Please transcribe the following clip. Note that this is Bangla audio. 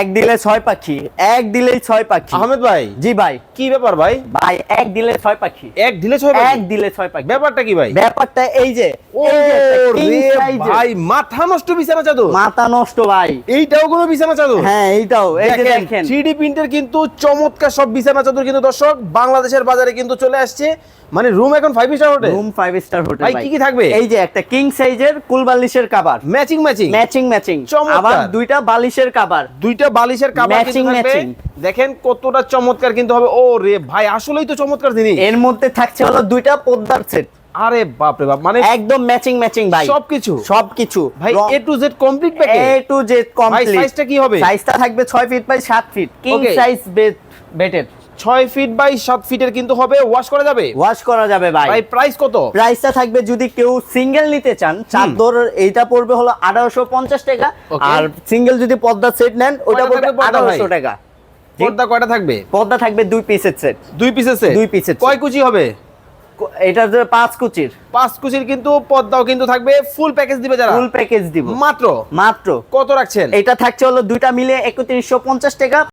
এক দিলে ছয় পাখি এক দিলেই ছয় পাখি। আহমেদ ভাই জি ভাই। কি ব্যাপার ভাই? ভাই এক দিলে ছয় পাখি। এক ঢিলে ছয় এক দিলে ছয় পাখি। ব্যাপারটা কি ভাই? ব্যাপারটা এই যে ভাই মাথা নষ্ট বিছানা চাদর। মাথা নষ্ট ভাই। এইটাও কোনো বিছানা চাদর? হ্যাঁ এইটাও। এই যে দেখেন প্রিন্টের কিন্তু চমৎকার সব বিছানা চাদর কিন্তু দর্শক বাংলাদেশের বাজারে কিন্তু চলে আসছে। মানে রুম এখন five star hotel room five star hotel ভাই, কি কি থাকবে? এই যে একটা কিং সাইজের কুল বালিশের কাবার ম্যাচিং ম্যাচিং ম্যাচিং ম্যাচিং। আবার দুইটা বালিশের কাবার দুইটা বালিশের কাভার দেখেন কতটা চমৎকার কিন্তু হবে। ও রে ভাই আসলেই তো চমৎকার জিনিস। এর মধ্যে থাকছে হলো দুইটা পদ্মার সেট আরে বাপ রে বাপ মানে একদম ম্যাচিং ম্যাচিং ভাই। সবকিছু? সবকিছু। ভাই A to Z complete package A to Z complete সাইজটা কি হবে? সাইজটা থাকবে 6 feet by 7 feet king size bed বেডের 6 ফিট বাই 7 ফিটের কিন্তু হবে ওয়াশ করা যাবে? ওয়াশ করা যাবে ভাই। ভাই প্রাইস কত? প্রাইসটা থাকবে যদি কেউ সিঙ্গেল নিতে চান চাদর এইটা পড়বে হলো 1850 টাকা। আর সিঙ্গেল যদি পদ্মা সেট নেন ওটা পড়বে থাকবে পর্দা ভাই? 1800 টাকা। পর্দা কয়টা থাকবে? পদ্মা থাকবে দুই পিসের সেট দুই পিসের সেট দুই পিসের কয় কুচি হবে? এটা যে পাঁচ কুচির। পাঁচ কুচির কিন্তু পদ্মাও কিন্তু থাকবে ফুল প্যাকেজ দিবে যারা। ফুল প্যাকেজ দিব। মাত্র? মাত্র। কত রাখছেন? এটা থাকছে হলো দুইটা মিলে একত্রিশশো পঞ্চাশ টাকা।